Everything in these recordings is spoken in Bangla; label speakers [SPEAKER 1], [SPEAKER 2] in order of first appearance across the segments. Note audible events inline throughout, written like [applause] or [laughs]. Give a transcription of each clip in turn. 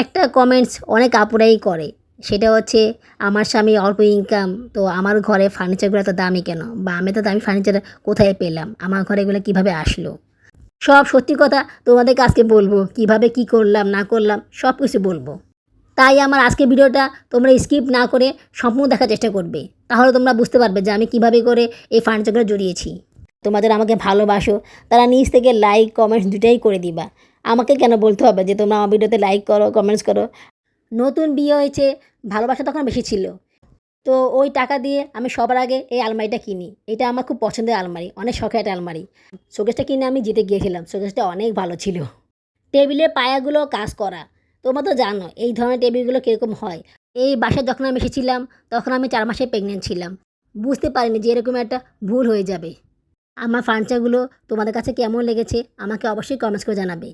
[SPEAKER 1] একটা কমেন্টস অনেক আপুরাই করে। সেটা হচ্ছে, আমার স্বামী অল্প ইনকাম তো আমার ঘরে ফার্নিচারগুলো এত দামি কেন? বা আমি তো দামি ফার্নিচার কোথায় পেলাম? আমার ঘরে এগুলো কীভাবে আসলো? সব সত্যি কথা তোমাদেরকে আজকে বলব। কীভাবে কি করলাম, না করলাম সব কিছু বলব। তাই আমার আজকে ভিডিওটা তোমরা স্কিপ না করে সম্পূর্ণ দেখার চেষ্টা করবে। তাহলে তোমরা বুঝতে পারবে যে আমি কীভাবে করে এই ফার্নিচারগুলো জড়িয়েছি। তোমাদের আমাকে ভালোবাসো, তারা নিজ থেকে লাইক কমেন্টস দুটাই করে দিবা। আমাকে কেন বলতে হবে যে তোমরা আমার ভিডিওতে লাইক করো কমেন্টস করো? নতুন বিয়ে হয়েছে, ভালোবাসা তখন বেশি ছিল। তো ওই টাকা দিয়ে আমি সবার আগে এই আলমারিটা কিনি। এটা আমার খুব পছন্দের আলমারি, অনেক শখের একটা আলমারি। শোকেসটা কিনে আমি জিতে গিয়েছিলাম, শোকেসটা অনেক ভালো ছিল। টেবিলের পায়াগুলো কাজ করা, তোমরা তো জানো, এই ধরনের টেবিলগুলো কীরকম হয়। এই বাসায় যখন আমি এসেছিলাম, তখন আমি চার মাসে প্রেগনেন্ট ছিলাম। বুঝতে পারিনি যে এরকম একটা ভুল হয়ে যাবে। আমার ফার্নিচারগুলো তোমাদের কাছে কেমন লেগেছে, আমাকে অবশ্যই কমেন্টস করে জানাবে।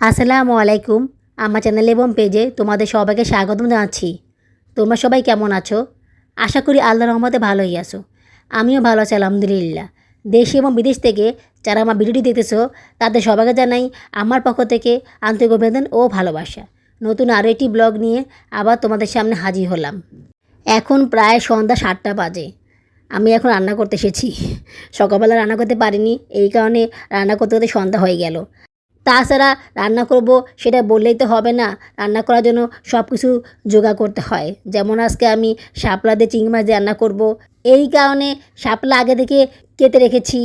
[SPEAKER 1] আসসালামু আলাইকুম। আমার চ্যানেল এবং পেজে তোমাদের সবাইকে স্বাগতম জানাচ্ছি। তোমরা সবাই কেমন আছো? আশা করি আল্লাহ রহমতে ভালোই আছো। আমিও ভালো আছি, আলহামদুলিল্লাহ। দেশ এবং বিদেশ থেকে যারা আমার ভিডিওটি দেখতেছো, তাদের সবাইকে জানাই আমার পক্ষ থেকে আন্তরিক অভিনন্দন ও ভালোবাসা। নতুন আরও একটি ব্লগ নিয়ে আবার তোমাদের সামনে হাজির হলাম। এখন প্রায় সন্ধ্যা সাতটা বাজে। আমি এখন রান্না করতে এসেছি। সকালবেলা রান্না করতে পারিনি, এই কারণে রান্না করতে করতে সন্ধ্যা হয়ে গেল। তাছাড়া রান্না করব সেটা বললেই তো হবে না। রান্না করার জন্য সব কিছু জোগাড় করতে হয়। যেমন আজকে আমি শাপলা দিয়ে চিংড়ি মাছ রান্না করব। এই কারণে শাপলা আগে থেকে কেটে রেখেছি।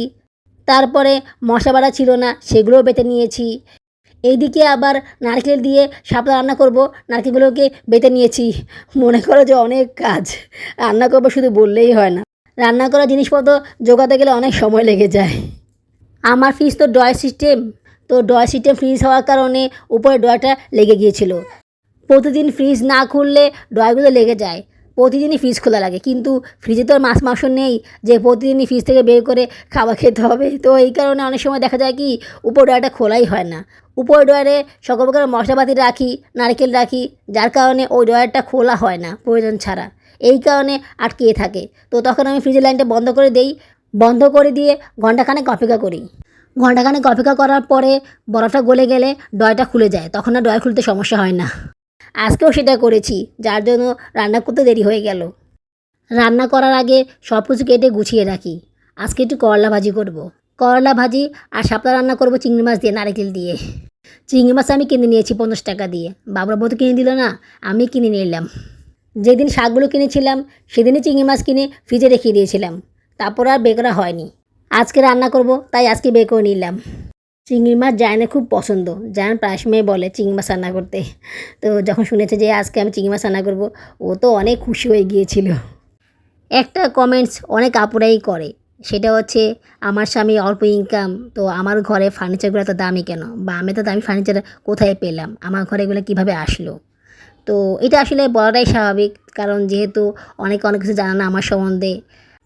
[SPEAKER 1] তারপরে মশা বাড়া ছিল না, সেগুলোও বেটে নিয়েছি। এইদিকে আবার নারকেল দিয়ে শাপলা রান্না করব। নারকেলগুলোকে বেটে নিয়েছি। মনে করো যে অনেক কাজ। রান্না করব শুধু বললেই হয় না। রান্না করা জিনিসপত্র জোগাতে গেলে অনেক সময় লেগে যায়। আমার ফ্রিজ তো ডয় সিস্টেম। তো ডয় সিস্টেম ফ্রিজ হওয়ার কারণে উপরে ডয়টা লেগে গিয়েছিল। প্রতিদিন ফ্রিজ না খুললে ডয়গুলো লেগে যায়। প্রতিদিনই ফ্রিজ খোলা লাগে। কিন্তু ফ্রিজে তো আর মাছ মাংস নেই যে প্রতিদিনই ফ্রিজ থেকে বের করে খাবার খেতে হবে। তো এই কারণে অনেক সময় দেখা যায় কি, উপর ডয়ারটা খোলাই হয় না। উপর ডয়ারে সকল প্রকার মশলাপাতি রাখি, নারকেল রাখি, যার কারণে ওই ডয়ারটা খোলা হয় না, প্রয়োজন ছাড়া। এই কারণে আটকিয়ে থাকে। তো তখন আমি ফ্রিজের লাইনটা বন্ধ করে দেই। বন্ধ করে দিয়ে ঘন্টাখানেক অপেক্ষা করি। ঘন্টাখানেক অপেক্ষা করার পরে বরফটা গলে গেলে ডয়টা খুলে যায়, তখন আর ডয় খুলতে সমস্যা হয় না। আজকেও সেটা করেছি, যার জন্য রান্না করতে দেরি হয়ে গেল। রান্না করার আগে সব কিছু কেটে গুছিয়ে রাখি। আজকে একটু করলা ভাজি করব। করলা ভাজি আর শাপলা রান্না করব চিংড়ি মাছ দিয়ে, নারকেল দিয়ে। চিংড়ি মাছ আমি কিনে নিয়েছি পঞ্চাশ টাকা দিয়ে। বাবুর তো কিনে দিল না, আমি কিনে নিলাম। যেদিন শাকগুলো কিনেছিলাম, সেদিনই চিংড়ি মাছ কিনে ফ্রিজে রেখে দিয়েছিলাম। তারপর আর বেকরা হয়নি। আজকে রান্না করব, তাই আজকে বের করে নিলাম। চিংড়ি মাছ জায়নের খুব পছন্দ। জায়ন প্রায় সময় বলে চিংড়ি মাছ রান্না করতে। তো যখন শুনেছে যে আজকে আমি চিংড়ি মাছ রান্না করব, ও তো অনেক খুশি হয়ে গিয়েছিল। একটা কমেন্টস অনেক আপুরাই করে। সেটা হচ্ছে, আমার স্বামী অল্প ইনকাম তো আমার ঘরে ফার্নিচারগুলো এত দামি কেন? বা আমি তো দামি ফার্নিচার কোথায় পেলাম? আমার ঘরে এগুলো কীভাবে আসলো? তো এটা আসলে বলাটাই স্বাভাবিক, কারণ যেহেতু অনেক অনেক কিছু জানা না আমার সম্বন্ধে।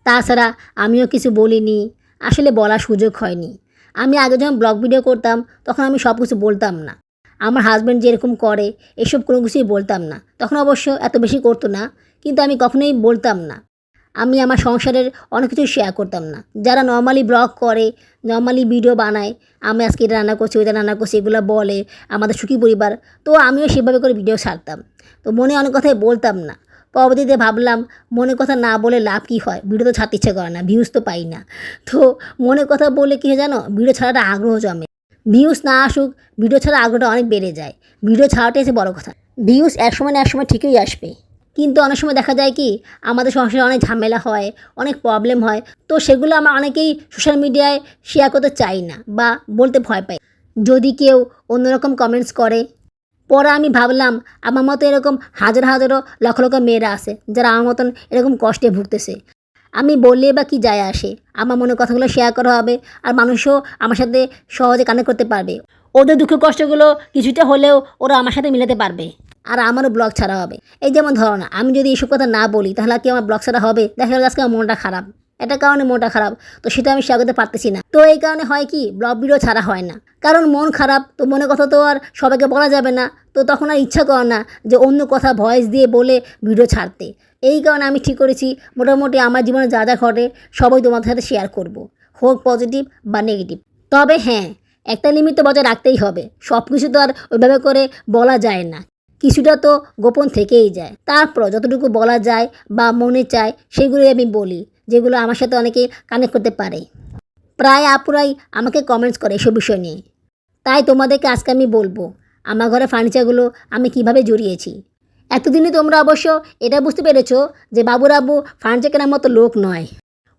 [SPEAKER 1] তাছাড়া আমিও কিছু বলিনি। আসলে বলার সুযোগ হয়নি। আমি আগে যখন ব্লগ ভিডিও করতাম, তখন আমি সব কিছু বলতাম না। আমার হাজব্যান্ড যেরকম করে, এসব কোনো কিছুই বলতাম না। তখন অবশ্য এত বেশি করতো না, কিন্তু আমি কখনোই বলতাম না। আমি আমার সংসারের অনেক কিছু শেয়ার করতাম না। যারা নর্মালি ব্লগ করে নর্মালি ভিডিও বানায়, আমি আজকে এটা রান্না করছি, ওইটা রান্না করছি, এগুলো বলে, আমাদের সুখী পরিবার, তো আমিও সেভাবে করে ভিডিও ছাড়তাম। তো মনে অনেক কথাই বলতাম না। পরবর্তীতে ভাবলাম মনে কথা না বলে লাভ কী হয়? ভিডিও তো ছাড়তে ইচ্ছে করে না ভিউজ তো পাই না। তো মনে কথা বললে কী হয় জানো? ভিডিও ছাড়াটা আগ্রহ জমে। ভিউজ না আসুক, ভিডিও ছাড়া আগ্রহটা অনেক বেড়ে যায়। ভিডিও ছাড়াটাই এসে বড় কথা। ভিউজ এক সময় না এক সময় ঠিকই আসবে। কিন্তু অনেক সময় দেখা যায় কি, আমাদের সংসারে অনেক ঝামেলা হয়, অনেক প্রবলেম হয়। তো সেগুলো আমরা অনেকেই সোশ্যাল মিডিয়ায় শেয়ার করতে চাই না বা বলতে ভয় পাই। যদি কেউ অন্যরকম কমেন্টস করে পরে আমি ভাবলাম, আমার মতো এরকম হাজার হাজারো লক্ষ লক্ষ মেয়েরা আছে, যারা আমার মতন এরকম কষ্টে ভুগতেছে। আমি বললে বা কি যায় আসে? আমার মনে কথাগুলো শেয়ার করা হবে আর মানুষও আমার সাথে সহজে কানেক্ট করতে পারবে। ওদের দুঃখ কষ্টগুলো কিছুটা হলেও ওরা আমার সাথে মিলাতে পারবে। আর আমারও ব্লগ ছাড়া হবে। এই যেমন ধরো না, আমি যদি এইসব কথা না বলি, তাহলে কি আমার ব্লগ ছাড়া হবে? দেখা গেল আজকে আমার মনটা খারাপ। এটা কারণে মনটা খারাপ, তো সেটা আমি শেয়ার করতে পারতেছি না। তো এই কারণে হয় কি ব্লগ ভিডিও ছাড়া হয় না। কারণ মন খারাপ, তো মনে কথা তো আর সবাইকে বলা যাবে না। তো তখন আর ইচ্ছা করে না যে অন্য কথা ভয়েস দিয়ে বলে ভিডিও ছাড়তে। এই কারণে আমি ঠিক করেছি, মোটামুটি আমার জীবনে যা যা ঘটে, সবই তোমাদের সাথে শেয়ার করব। হোক পজিটিভ বা নেগেটিভ তবে হ্যাঁ একটা লিমিট তো বজায় রাখতেই হবে। সব কিছু তো আর ওইভাবে করে বলা যায় না। কিছুটা তো গোপন থেকেই যায়। তারপর যতটুকু বলা যায় বা মনে চায়, সেগুলোই আমি বলি। যেগুলো আমার সাথে অনেকে কানেক্ট করতে পারে। প্রায় আপুরাই আমাকে কমেন্টস করে এসব বিষয় নিয়ে। তাই তোমাদেরকে আজকে আমি বলব, আমার ঘরে ফার্নিচারগুলো আমি কীভাবে জড়িয়েছি? এতদিনে তোমরা অবশ্য এটা বুঝতে পেরেছ যে বাবুর আব্বু ফার্নিচার কেনার মতো লোক নয়।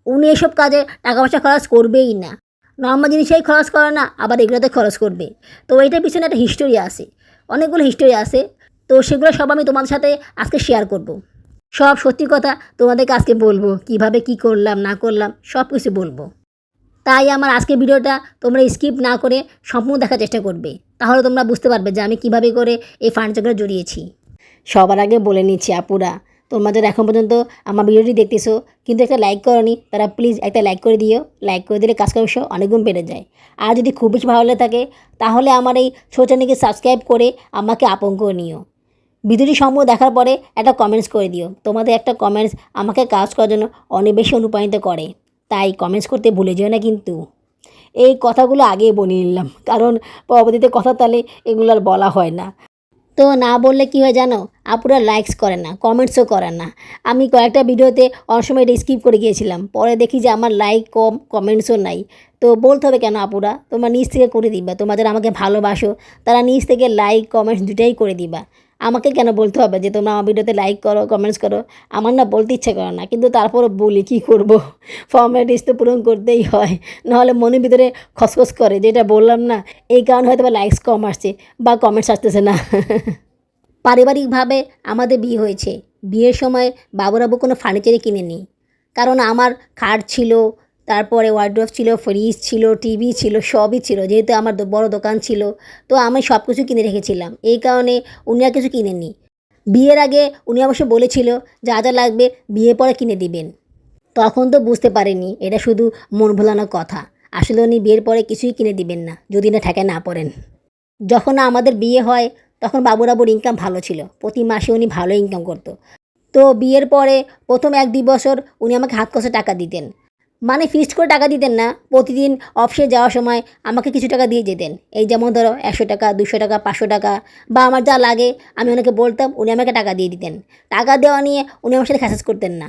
[SPEAKER 1] উনি এসব কাজে টাকা পয়সা খরচ করবেই না। নর্মাল জিনিসেই খরচ করে না, আবার এগুলোতে খরচ করবে। তো এইটার পিছনে একটা হিস্টোরি আছে। অনেকগুলো হিস্টোরি আছে। তো সেগুলো সব আমি তোমাদের সাথে আজকে শেয়ার করব। সব সত্যি কথা তোমাদেরকে আজকে বলব, কীভাবে কি করলাম, না করলাম, সব কিছু বলব। তাই আমার আজকে ভিডিওটা তোমরা স্কিপ না করে সম্পূর্ণ দেখার চেষ্টা করবে। তাহলে তোমরা বুঝতে পারবে যে আমি কীভাবে করে এই ফার্নিচারগুলো জড়িয়েছি। সবার আগে বলে নিচ্ছি আপুরা, তোমরা যারা এখন পর্যন্ত আমার ভিডিওটি দেখতেছো, কিন্তু একটা লাইক করনি, তারা প্লিজ একটা লাইক করে দিও। লাইক করে দিলে কাজ করার অনেকগুণ বেড়ে যায়। আর যদি খুব বেশি ভালো লেগে থাকে, তাহলে আমার এই ছোট চ্যানেলকে সাবস্ক্রাইব করে আমাকে আপন করে নিও। ভিডিওটি সম্পূর্ণ দেখার পরে একটা কমেন্টস করে দিও। তোমাদের একটা কমেন্টস আমাকে কাজ করার জন্য অনেক বেশি অনুপ্রাণিত করে। তাই কমেন্টস করতে ভুলে যেও না কিন্তু। এই কথাগুলো আগেই বলে নিলাম, কারণ পরবর্তীতে কথা তাহলে এগুলো আর বলা হয় না। তো না বললে কী হয় জানো? আপুরা লাইকস করে না কমেন্টসও করে না। আমি কয়েকটা ভিডিওতে অনেক সময় এটা স্কিপ করে গিয়েছিলাম, পরে দেখি যে আমার লাইক কম কমেন্টসও নাই। তো বলতে হবে কেন আপুরা? তোমরা নিজ থেকে করে দিবা তোমাদের আমাকে ভালোবাসো, তারা নিজ থেকে লাইক কমেন্টস দুটাই করে দিবা। আমাকে কেন বলতে হবে যে তোমরা আমার ভিডিওতে লাইক করো কমেন্টস করো? আমার না বলতে ইচ্ছে করে না, কিন্তু তারপরও বলি কী করব? ফর্মালিটিস তো পূরণ করতেই হয়, নাহলে মনের ভিতরে খসখস করে, যেটা বললাম না, এই কারণে হয়তো বা লাইকস কম আসছে বা কমেন্টস আসতেছে না। [laughs] পারিবারিকভাবে আমাদের বিয়ে হয়েছে, বিয়ের সময় বাবুরাবু কোনো ফার্নিচারই কিনেনি কারণ আমার খাট ছিল তারপরে ওয়ার্ড্রোফ ছিল ফ্রিজ ছিল টিভি ছিল, সবই ছিল, যেহেতু আমার বড় দোকান ছিল, তো আমি সব কিছু কিনে রেখেছিলাম। এই কারণে উনি আর কিছু কিনেনি বিয়ের আগে উনি অবশ্য বলেছিল, যা যা লাগবে বিয়ে পরে কিনে দিবেন। তখন তো বুঝতে পারেনি, এটা শুধু মন ভোলানোর কথা। আসলে উনি বিয়ের পরে কিছুই কিনে দিবেন না, যদি না ঠেকায় না পড়েন। যখন আমাদের বিয়ে হয়, তখন বাবুরাবুর ইনকাম ভালো ছিল। প্রতি মাসে উনি ভালো ইনকাম করতো। তো বিয়ের পরে প্রথম এক দুই বছর উনি আমাকে হাত কষে টাকা দিতেন। মানে ফিক্সড করে টাকা দিতেন না। প্রতিদিন অফিসে যাওয়ার সময় আমাকে কিছু টাকা দিয়ে যেতেন। এই যেমন ধরো একশো টাকা, দুশো টাকা, পাঁচশো টাকা বা আমার যা লাগে আমি ওনাকে বলতাম, উনি আমাকে টাকা দিয়ে দিতেন। টাকা দেওয়া নিয়ে উনি আমার সাথে খ্যাসাস করতেন না।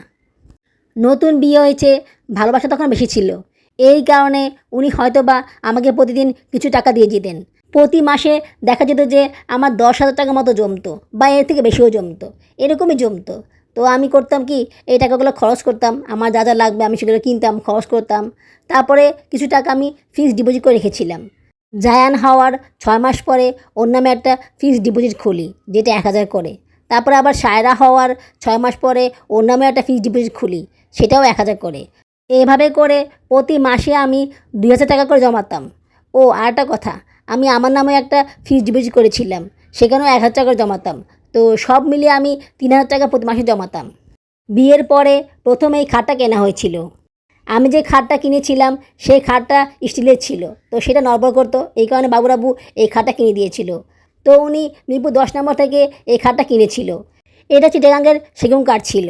[SPEAKER 1] নতুন বিয়ে হয়েছে, ভালোবাসা তখন বেশি ছিল। এই কারণে উনি হয়তো বা আমাকে প্রতিদিন কিছু টাকা দিয়ে যেতেন। প্রতি মাসে দেখা যেত যে আমার দশ হাজার টাকা মতো জমতো বা এর থেকে বেশিও জমতো। এরকমই জমতো। তো আমি করতাম কি, এই টাকাগুলো খরচ করতাম, আমার যা যা লাগবে আমি সেগুলো কিনতাম, খরচ করতাম। তারপরে কিছু টাকা আমি ফিক্সড ডিপোজিট করে রেখেছিলাম। জায়ান হওয়ার ছয় মাস পরে ওর নামে একটা ফিক্সড ডিপোজিট খুলি, যেটা এক হাজার করে। তারপরে আবার সায়রা হওয়ার ছয় মাস পরে ওর নামে একটা ফিক্সড ডিপোজিট খুলি, সেটাও এক হাজার করে। এভাবে করে প্রতি মাসে আমি দুই হাজার টাকা করে জমাতাম। ও, আর একটা কথা, আমি আমার নামে একটা ফিক্সড ডিপোজিট করেছিলাম, সেখানেও এক হাজার টাকা করে জমাতাম। তো সব মিলিয়ে আমি তিন হাজার টাকা প্রতি মাসে জমাতাম। বিয়ের পরে প্রথমে এই খাটটা কেনা হয়েছিল। আমি যে খাটটা কিনেছিলাম, সেই খাটটা স্টিলের ছিল। তো সেটা নড়বড় করতো, এই কারণে বাবুরাবু এই খাটটা কিনে দিয়েছিল। তো উনি মিরপুর দশ নম্বর থেকে এই খাটটা কিনেছিল। এটা চিটাগাঙ্গের সেগুন কাঠ ছিল।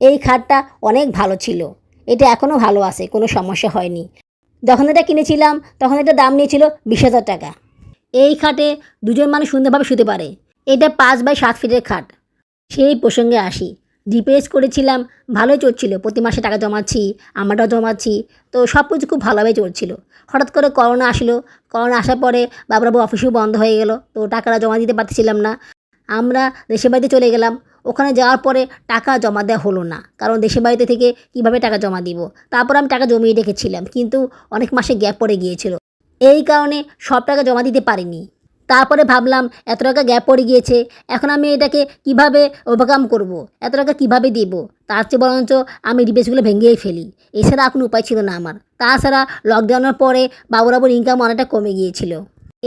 [SPEAKER 1] এই খাটটা অনেক ভালো ছিল। এটা এখনও ভালো আছে, কোনো সমস্যা হয়নি। যখন এটা কিনেছিলাম, তখন এটা দাম নিয়েছিল বিশ হাজার টাকা। এই খাটে দুজন মানুষ সুন্দরভাবে শুতে পারে। এটা পাঁচ বাই সাত ফিটের খাট। সেই প্রসঙ্গে আসি। ডিপিএস করেছিলাম, ভালোই চলছিল, প্রতি মাসে টাকা জমাচ্ছি, আমারটাও জমাচ্ছি, তো সব কিছু খুব ভালোভাবে চলছিল। হঠাৎ করে করোনা আসলো, করোনা আসার পরে বাবুরাবু অফিসও বন্ধ হয়ে গেল, তো টাকাটা জমা দিতে পারছিলাম না। আমরা দেশের বাড়িতে চলে গেলাম, ওখানে যাওয়ার পরে টাকা জমা দেওয়া হলো না, কারণ দেশের বাড়িতে থেকে কীভাবে টাকা জমা দিব? তারপর আমি টাকা জমিয়ে রেখেছিলাম, কিন্তু অনেক মাসে গ্যাপ পড়ে গিয়েছিল। এই কারণে সব টাকা জমা দিতে পারিনি। তারপরে ভাবলাম, এত টাকা গ্যাপ পড়ে গিয়েছে, এখন আমি এটাকে কীভাবে ওভারকাম করব। এত টাকা কীভাবে দিব? তার চেয়ে বরঞ্চ আমি ডিপেসগুলো ভেঙেই ফেলি। এছাড়া কোনো উপায় ছিল না আমার। তাছাড়া লকডাউনের পরে বাবুরাবুর ইনকাম অনেকটা কমে গিয়েছিল।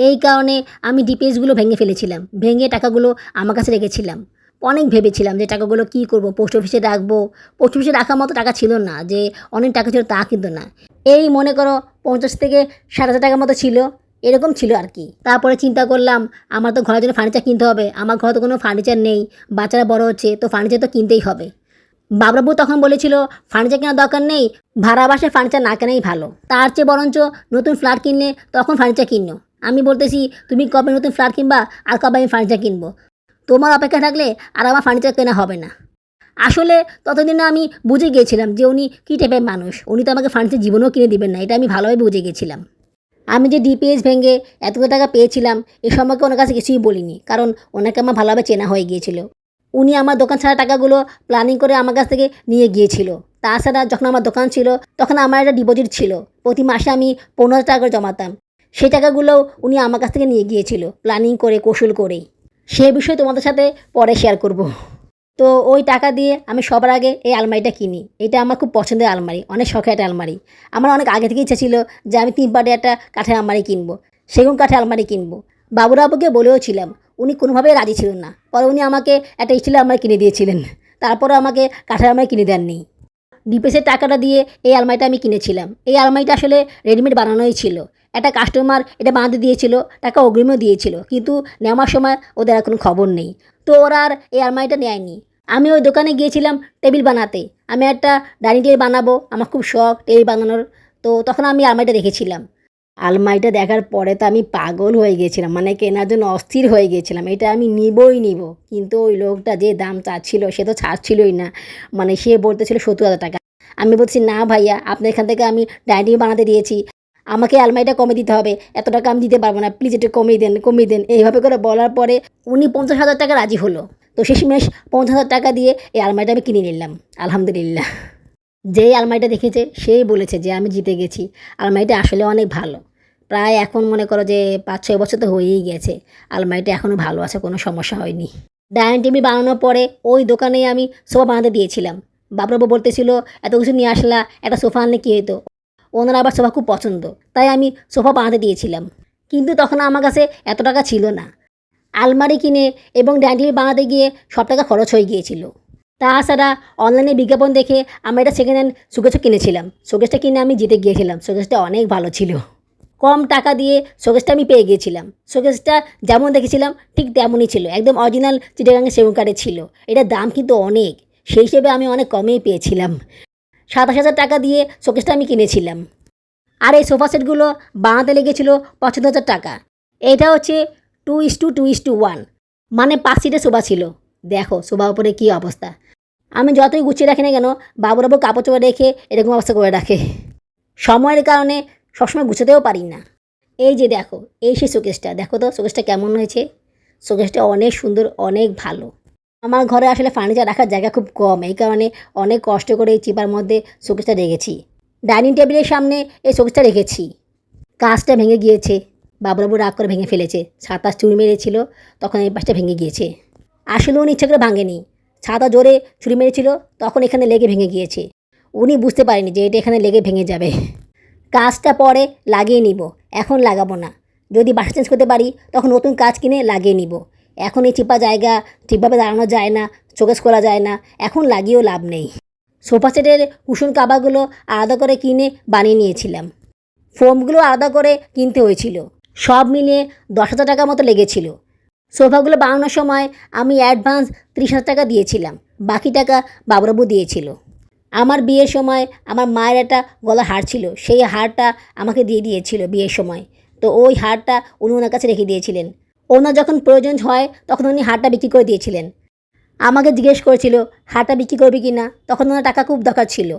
[SPEAKER 1] এই কারণে আমি ডিপিএসগুলো ভেঙে ফেলেছিলাম। ভেঙে টাকাগুলো আমার কাছে রেখেছিলাম। অনেক ভেবেছিলাম যে টাকাগুলো কী করব পোস্ট অফিসে রাখব। পোস্ট অফিসে রাখার মতো টাকা ছিল না, যে অনেক টাকা ছিল তা কিন্তু না। এই মনে করো পঞ্চাশ থেকে ষাট হাজার টাকার মতো ছিল। এরকম ছিল আর কি। তারপরে চিন্তা করলাম, আমার তো ঘরের জন্য ফার্নিচার কিনতে হবে, আমার ঘরে তো কোনো ফার্নিচার নেই, বাচ্চারা বড় হচ্ছে, তো ফার্নিচার তো কিনতেই হবে। বাবরাবু তখন বলেছিল ফার্নিচার কেনার দরকার নেই, ভাড়া বাসে ফার্নিচার না কেনাই ভালো। তার চেয়ে বরঞ্চ নতুন ফ্ল্যাট কিনলে তখন ফার্নিচার কিনো আমি বলতেছি, তুমি কবে নতুন ফ্ল্যাট কিনবা আর কবে আমি ফার্নিচার কিনবো? তোমার অপেক্ষা থাকলে আর আমার ফার্নিচার কেনা হবে না। আসলে ততদিনে আমি বুঝে গিয়েছিলাম যে উনি কী টাইপের মানুষ। উনি তো আমাকে ফার্নিচার জীবনেও কিনে দিবেন না, এটা আমি ভালোভাবে বুঝে গেছিলাম আমি যে ডিপিএস ভেঙে এতগুলো টাকা পেয়েছিলাম, এ সম্পর্কে ওনার কাছে কিছুই বলিনি, কারণ ওনাকে আমার ভালোভাবে চেনা হয়ে গিয়েছিল। উনি আমার দোকান ছাড়া টাকাগুলো প্ল্যানিং করে আমার কাছ থেকে নিয়ে গিয়েছিল। তাছাড়া যখন আমার দোকান ছিল, তখন আমার একটা ডিপোজিট ছিল। প্রতি মাসে আমি পনেরো টাকা করে জমাতাম। সেই টাকাগুলোও উনি আমার কাছ থেকে নিয়ে গিয়েছিল প্ল্যানিং করে, কৌশল করে সে বিষয়ে তোমাদের সাথে পরে শেয়ার করব। তো ওই টাকা দিয়ে আমি সবার আগে এই আলমারিটা কিনি। এটা আমার খুব পছন্দের আলমারি, অনেক শখের একটা আলমারি। আমার অনেক আগে থেকে ইচ্ছা ছিল যে আমি তিন পাটে একটা কাঠের আলমারি কিনবো, সেগুন কাঠের আলমারি কিনবো। বাবুরাবুকে বলেও ছিলাম, উনি কোনোভাবেই রাজি ছিলেন না। পরে উনি আমাকে একটা স্টিলের আলমারি কিনে দিয়েছিলেন তারপরে আমাকে কাঠের আলমারি কিনে দেননি। ডিপেসের টাকাটা দিয়ে এই আলমারিটা আমি কিনেছিলাম। এই আলমারিটা আসলে রেডিমেড বানানোই ছিল। একটা কাস্টমার এটা বাঁধতে দিয়েছিল টাকা অগ্রিমও দিয়েছিল, কিন্তু নেওয়ার সময় ওদের আর কোনো খবর নেই। তো ওরা আর এই আলমারিটা নেয়নি। আমি ওই দোকানে গিয়েছিলাম টেবিল বানাতে। আমি একটা ডাইনিং টেবিল বানাবো, আমার খুব শখ টেবিল বানানোর। তো তখন আমি আলমারিটা দেখেছিলাম। আলমারিটা দেখার পরে তো আমি পাগল হয়ে গেছিলাম মানে কেনার জন্য অস্থির হয়ে গেছিলাম। এটা আমি নিবই নিব। কিন্তু ওই লোকটা যে দাম চাচ্ছিল, সে তো ছাড়ছিলই না। মানে সে বলতেছিল সত্তর হাজার টাকা। আমি বলছি, না ভাইয়া, আপনার এখান থেকে আমি ডাইনিং বানাতে দিয়েছি। আমাকে আলমারিটা কমে দিতে হবে। এত টাকা আমি দিতে পারব না। প্লিজ একটু কমিয়ে দেন কমিয়ে দেন। এইভাবে করে বলার পরে উনি পঞ্চাশ হাজার টাকা রাজি হলো। তো শেষমেশ পঞ্চাশ হাজার টাকা দিয়ে এই আলমারিটা আমি কিনে নিলাম। আলহামদুলিল্লাহ। যেই আলমারিটা দেখেছে সেই বলেছে যে আমি জিতে গেছি। আলমারিটা আসলে অনেক ভালো। প্রায় এখন মনে করো যে পাঁচ ছয় বছর তো হয়েই গেছে। আলমারিটা এখনও ভালো আছে, কোনো সমস্যা হয়নি। ডাইনিং টেবিল বানানোর পরে ওই দোকানেই আমি সোফা বানাতে দিয়েছিলাম। বাবরাবু বলতেছিল, এত কিছু নিয়ে আসলা, একটা সোফা আনলে কী হতো ওনার আবার সোফা খুব পছন্দ, তাই আমি সোফা বানাতে দিয়েছিলাম। কিন্তু তখন আমার কাছে এত টাকা ছিল না। আলমারি কিনে এবং ডাইনিং টেবিল বানাতে গিয়ে সব টাকা খরচ হয়ে গিয়েছিল। তাছাড়া অনলাইনে বিজ্ঞাপন দেখে আমি এটা সেকেন্ড হ্যান্ড শোকেসও কিনেছিলাম। শোকেসটা কিনে আমি জিতে গিয়েছিলাম। শোকেসটা অনেক ভালো ছিল। কম টাকা দিয়ে শোকেসটা আমি পেয়ে গিয়েছিলাম। শোকেসটা যেমন দেখেছিলাম, ঠিক তেমনই ছিল। একদম অরিজিনাল চিটাগাঙের সেগুন কাঠের ছিল। এটার দাম কিন্তু অনেক। সেই হিসেবে আমি অনেক কমেই পেয়েছিলাম। সাতাশ হাজার টাকা দিয়ে শোকেসটা আমি কিনেছিলাম। আর এই সোফা সেটগুলো বানাতে লেগেছিল পঁচাত্তর হাজার টাকা। এটা হচ্ছে two is two two is two one মানে পাঁচ সিটের শোভা ছিল। দেখো শোভা উপরে কী অবস্থা। আমি যতই গুছিয়ে রাখি না কেন, বাবুর বাবু কাপড় চোপড় রেখে এরকম অবস্থা করে রাখে। সময়ের কারণে সবসময় গুছাতেও পারি না। এই যে দেখো, এই সেই শোকেসটা, দেখো তো শোকেসটা কেমন হয়েছে? শোকেসটা অনেক সুন্দর, অনেক ভালো। আমার ঘরে আসলে ফার্নিচার রাখার জায়গা খুব কম, এই কারণে অনেক কষ্ট করে এই চিপার মধ্যে শোকেসটা রেখেছি। ডাইনিং টেবিলের সামনে এই শোকেসটা রেখেছি। কাঁচটা ভেঙে গিয়েছে বাবুরাবু রাগ করে ভেঙে ফেলেছে। ছাতা চুরি মেরেছিল, তখন এই পাশটা ভেঙে গিয়েছে। আসলে উনি ইচ্ছা করে ভাঙেনি। ছাতা জোরে ছুরি মেরেছিল, তখন এখানে লেগে ভেঙে গিয়েছে। উনি বুঝতে পারেনি যে এটা এখানে লেগে ভেঙে যাবে। কাজটা পরে লাগিয়ে নিব, এখন লাগাবো না। যদি বাসা চেঞ্জ করতে পারি, তখন নতুন কাজ কিনে লাগিয়ে নিব। এখন এই চিপা জায়গা ঠিকভাবে দাঁড়ানো যায় না চোখেস করা যায় না, এখন লাগিয়েও লাভ নেই। সোফা সেটের কুশন কাবারগুলো আলাদা করে কিনে বানিয়ে নিয়েছিলাম। ফোমগুলো আলাদা করে কিনতে হয়েছিল। সব মিলিয়ে দশ হাজার টাকার মতো লেগেছিল। সোফাগুলো বানানোর সময় আমি অ্যাডভান্স ত্রিশ হাজার টাকা দিয়েছিলাম। বাকি টাকা বাবুরাবু দিয়েছিল। আমার বিয়ের সময় আমার মায়ের একটা গলা হার ছিল। সেই হারটা আমাকে দিয়ে দিয়েছিল বিয়ের সময়। তো ওই হারটা উনি ওনার কাছে রেখে দিয়েছিলেন। ওনার যখন প্রয়োজন হয়, তখন উনি হারটা বিক্রি করে দিয়েছিলেন। আমাকে জিজ্ঞেস করেছিল, হারটা বিক্রি করবে কি না? তখন ওনার টাকা খুব দরকার ছিল।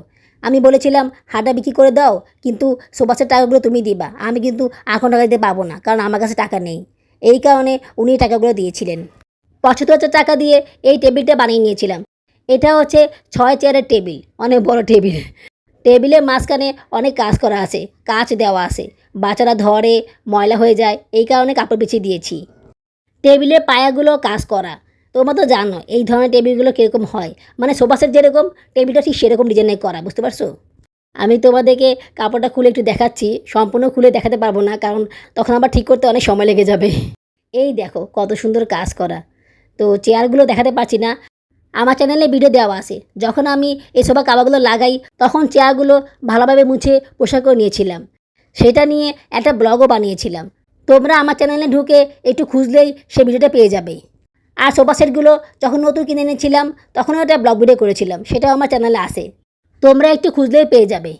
[SPEAKER 1] আমি বলেছিলাম, হারটা বিক্রি করে দাও, কিন্তু সোফাসের টাকাগুলো তুমি দিবা। আমি কিন্তু এখন টাকা দিতে পারব না, কারণ আমার কাছে টাকা নেই। এই কারণে উনি টাকাগুলো দিয়েছিলেন। পঁচাত্তর হাজার টাকা দিয়ে এই টেবিলটা বানিয়ে নিয়েছিলাম। এটা হচ্ছে ছয় চেয়ারের টেবিল, অনেক বড় টেবিল। টেবিলের মাঝখানে অনেক কাজ করা আছে, কাচ দেওয়া আছে। বাচ্চারা ধরে, ময়লা হয়ে যায়, এই কারণে কাপড় বিছিয়ে দিয়েছি। টেবিলের পায়াগুলো কাজ করা। তোমরা তো জানো, এই ধরনের টেবিলগুলো কীরকম হয়? মানে সোফাসেট যেরকম, টেবিলটা ঠিক সেরকম ডিজাইনে করা, বুঝতে পারছ? আমি তোমাদেরকে কাপড়টা খুলে একটু দেখাচ্ছি। সম্পূর্ণ খুলে দেখাতে পারব না, কারণ তখন আবার ঠিক করতে অনেক সময় লেগে যাবে। এই দেখো, কত সুন্দর কাজ করা। তো চেয়ারগুলো দেখাতে পারছি না। আমার চ্যানেলে ভিডিও দেওয়া আছে। যখন আমি এই সোফা কাবাগুলো লাগাই, তখন চেয়ারগুলো ভালোভাবে মুছে পোশাকও নিয়েছিলাম। সেটা নিয়ে একটা ব্লগও বানিয়েছিলাম। তোমরা আমার চ্যানেলে ঢুকে একটু খুঁজলেই সে ভিডিওটা পেয়ে যাবে। আর সোফা সেটগুলো যখন নতুন কিনে এনেছিলাম, তখনও একটা ব্লগ ভিডিও করেছিলাম। সেটাও আমার চ্যানেলে আসে তোমরা একটু খুঁজলেই পেয়ে যাবে।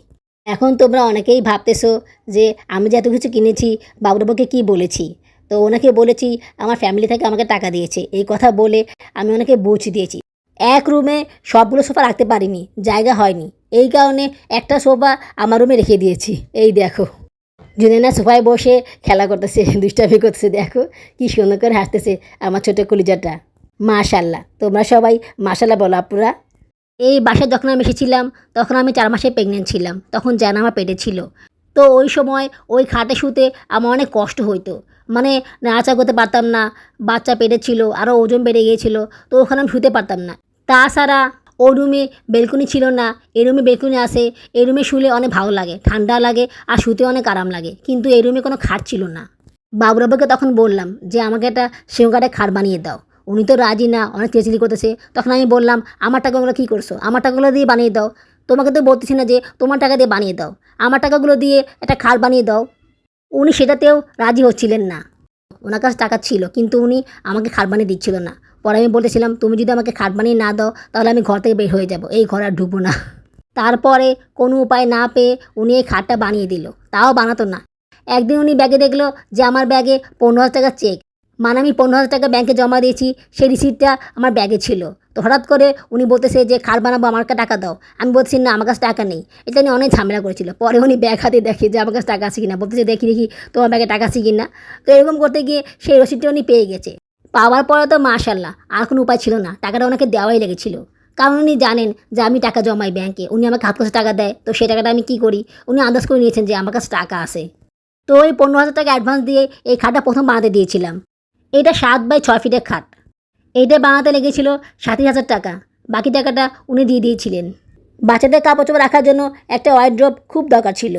[SPEAKER 1] এখন তোমরা অনেকেই ভাবতেছো যে আমি যে এত কিছু কিনেছি বাবুরাবুকে কী বলেছি? তো ওনাকে বলেছি, আমার ফ্যামিলি থেকে আমাকে টাকা দিয়েছে। এই কথা বলে আমি ওনাকে বুঝ দিয়েছি। এক রুমে সবগুলো সোফা রাখতে পারিনি, জায়গা হয়নি। এই কারণে একটা সোফা আমার রুমে রেখে দিয়েছি। এই দেখো। জুনেনা সোফায় বসে খেলা করতেছে, দুষ্টামি করতেছে। দেখো কি সুন্দর করে হাসতেছে আমার ছোট কলিজাটা। মাশাল্লাহ। তোমরা সবাই মাশাল্লাহ বলো আপুরা। এই বাসায় যখন আমি এসেছিলাম, তখন আমি চার মাসে প্রেগনেন্ট ছিলাম। তখন জান আমার পেটে ছিল। তো ওই সময় ওই খাটে শুতে আমার অনেক কষ্ট হইতো। মানে নাচা করতে পারতাম না, বাচ্চা পেটে ছিল আরও ওজন বেড়ে গিয়েছিল, তো ওখানে আমি শুতে পারতাম না। তাছাড়া ও রুমে বেলকুনি ছিল না এই রুমে বেলকুনি আসে এই রুমে শুলে অনেক ভালো লাগে, ঠান্ডা লাগে, আর শুতে অনেক আরাম লাগে। কিন্তু এই রুমে কোনো খাট ছিল না। বাবুরাবাকে তখন বললাম যে, আমাকে একটা সিংহকাটে খাট বানিয়ে দাও। উনি তো রাজি না, অনেক চেঁচিলি করতেছে। তখন আমি বললাম, আমার টাকাগুলো কী করছ? আমার টাকাগুলো দিয়ে বানিয়ে দাও। তোমাকে তো বলতেছি না যে তোমার টাকা দিয়ে বানিয়ে দাও। আমার টাকাগুলো দিয়ে একটা খাট বানিয়ে দাও। উনি সেটাতেও রাজি হচ্ছিলেন না। ওনার কাছে টাকা ছিল, কিন্তু উনি আমাকে খাট বানিয়ে দিচ্ছিল না। পরে আমি বলতেছিলাম, তুমি যদি আমাকে খাট বানিয়ে না দাও, তাহলে আমি ঘর থেকে বের হয়ে যাব। এই ঘর আর ঢুকবো না। তারপরে কোনো উপায় না পেয়ে উনি এই খাটটা বানিয়ে দিল। তাও বানাতো না। একদিন উনি ব্যাগে দেখল যে আমার ব্যাগে পনেরো হাজার টাকার চেক মানে আমি পনেরো হাজার টাকা ব্যাংকে জমা দিয়েছি, সেই রিসিপ্টটা আমার ব্যাগে ছিল। তো হঠাৎ করে উনি বলতেছে যে, খাট বানাবো, আমার কাছে টাকা দাও। আমি বলছি না, আমার কাছে টাকা নেই। এটা নিয়ে অনেক ঝামেলা করেছিল। পরে উনি ব্যাগ হাতে দেখে যে, আমার কাছে টাকা আছে কিনা? বলতেছে, দেখি দেখি, তোমার ব্যাগে টাকা আছে কিনা? তো এরকম করতে গিয়ে সেই রসিদটা উনি পেয়ে গেছে। পাওয়ার পরে তো মাশাল্লাহ আর কোনো উপায় ছিল না। টাকাটা ওনাকে দেওয়াই লেগেছিল। কারণ উনি জানেন যে, আমি টাকা জমাই ব্যাংকে উনি আমাকে হাত কাছে টাকা দেয়। তো সেই টাকাটা আমি কী করি? উনি আন্দাজ করে নিয়েছেন যে, আমার কাছে টাকা আছে। তো ওই পনেরো হাজার টাকা অ্যাডভান্স দিয়ে এই খাটটা প্রথম বানাতে দিয়েছিলাম। এটা সাত বাই ছয় ফিটের খাট। এইটা বানাতে লেগেছিল ষাট হাজার টাকা। বাকি টাকাটা উনি দিয়ে দিয়েছিলেন। বাচ্চাদের কাপড় চোপড় রাখার জন্য একটা ওয়ার্ড্রপ খুব দরকার ছিল।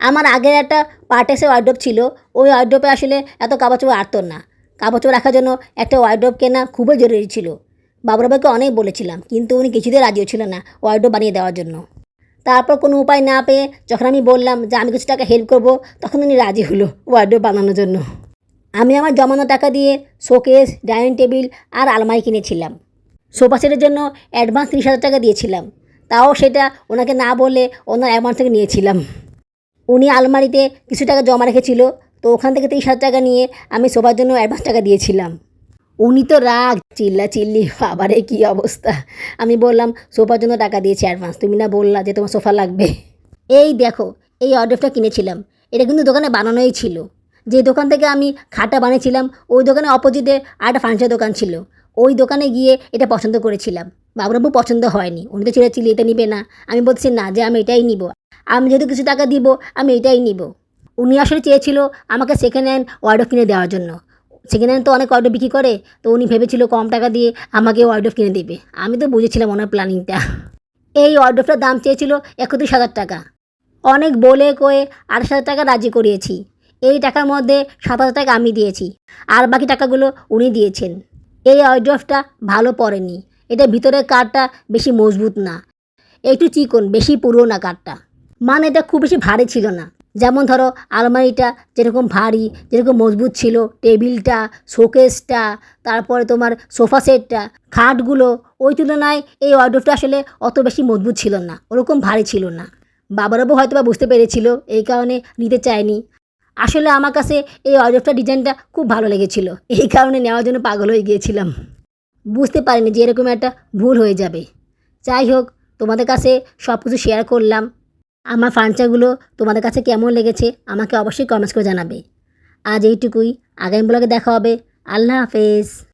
[SPEAKER 1] আমার আগের একটা পার্টেসের ওয়ার্ড্রপ ছিল। ওই ওয়ার্ড্রপে আসলে এত কাপড় চোপড় আটতো না। কাপড় চোপড় রাখার জন্য একটা ওয়ার্ড্রপ কেনা খুবই জরুরি ছিল। বাবুরাবাকে অনেক বলেছিলাম, কিন্তু উনি কিছুতে রাজিও ছিল না ওয়ার্ড্রপ বানিয়ে দেওয়ার জন্য। তারপর কোনো উপায় না পেয়ে যখন আমি বললাম যে আমি কিছু টাকা হেল্প করব, তখন উনি রাজি হলো ওয়ার্ড্রপ বানানোর জন্য। আমি আমার জমানো টাকা দিয়ে শোকেস, ডাইনিং টেবিল আর আলমারি কিনেছিলাম। সোফা সেটের জন্য অ্যাডভান্স তিরিশ হাজার টাকা দিয়েছিলাম। তাও সেটা ওনাকে না বলে ওনার অ্যামাউন্ট থেকে নিয়েছিলাম। উনি আলমারিতে কিছু টাকা জমা রেখেছিল, তো ওখান থেকে তিরিশ হাজার টাকা নিয়ে আমি সোফার জন্য অ্যাডভান্স টাকা দিয়েছিলাম। উনি তো রাগ চিল্লা চিল্লি বাবারে কী অবস্থা? আমি বললাম সোফার জন্য টাকা দিয়েছি অ্যাডভান্স, তুমি না বললা যে তোমার সোফা লাগবে। এই দেখো, এই অর্ডারটা কিনেছিলাম। এটা কিন্তু দোকানে বানানোই ছিল। যে দোকান থেকে আমি খাটটা বানিয়েছিলাম, ওই দোকানে অপোজিটে আর একটা ফার্নিচার দোকান ছিল। ওই দোকানে গিয়ে এটা পছন্দ করেছিলাম। বাবুরাবু পছন্দ হয়নি। উনি তো ছেড়ে চিলি এটা নিবে না। আমি বলছি, না, যে আমি এটাই নিব। আমি যেহেতু কিছু টাকা দিব, আমি এটাই নিব। উনি আসলে চেয়েছিল আমাকে সেকেন্ড হ্যান্ড ওয়ার্ডও কিনে দেওয়ার জন্য। সেকেন্ড হ্যান্ড তো অনেক ওয়ার্ডও বিক্রি করে, তো উনি ভেবেছিল কম টাকা দিয়ে আমাকে ওয়ার্ডও কিনে দেবে। আমি তো বুঝেছিলাম ওনার প্ল্যানিংটা এই ওয়ার্ডটার দাম চেয়েছিল একত্রিশ হাজার টাকা। অনেক বলে কয়ে আঠাশ হাজার টাকা রাজি করিয়েছি। এই টাকার মধ্যে সাত হাজার টাকা আমি দিয়েছি, আর বাকি টাকাগুলো উনি দিয়েছেন। এই ওয়ার্ড্রফটা ভালো পড়েনি। এটা ভিতরের কাঠটা বেশি মজবুত না। একটু চিকন, বেশি পুরো না কাঠটা মানে এটা খুব বেশি ভারী ছিল না। যেমন ধরো, আলমারিটা যেরকম ভারী, যেরকম মজবুত ছিল, টেবিলটা, শোকেসটা, তারপরে তোমার সোফা সেটটা, খাটগুলো, ওই তুলনায় এই ওয়ার্ড্রফটা আসলে অত বেশি মজবুত ছিল না। ওরকম ভারী ছিল না। বাবারাবু হয়তো বা বুঝতে পেরেছিল, এই কারণে নিতে চায়নি। আসলে আমার কাছে এই অজবটা ডিজাইনটা খুব ভালো লেগেছিল। এই কারণে নেওয়ার জন্য পাগল হয়ে গিয়েছিলাম। বুঝতে পারিনি যে এরকম একটা ভুল হয়ে যাবে। যাই হোক, তোমাদের কাছে সব কিছু শেয়ার করলাম। আমার ফার্নিচারগুলো তোমাদের কাছে কেমন লেগেছে আমাকে অবশ্যই কমেন্টস করে জানাবে। আজ এইটুকুই। আগামী ব্লগে দেখা হবে। আল্লাহ হাফেজ।